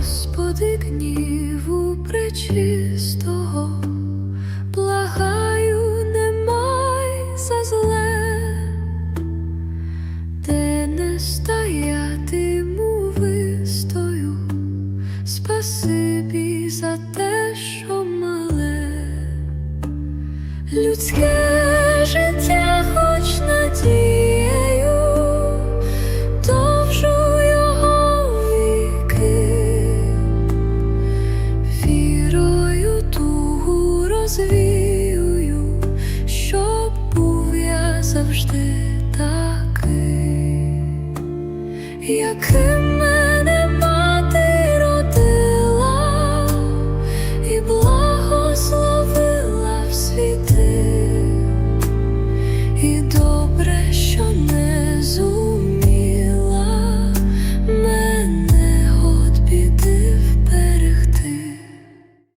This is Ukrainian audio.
Господи, гніву пречистого, благаю, не май за зле, де не стоятиму вистою, спасибі за те, що мале, людське завжди такий, яким.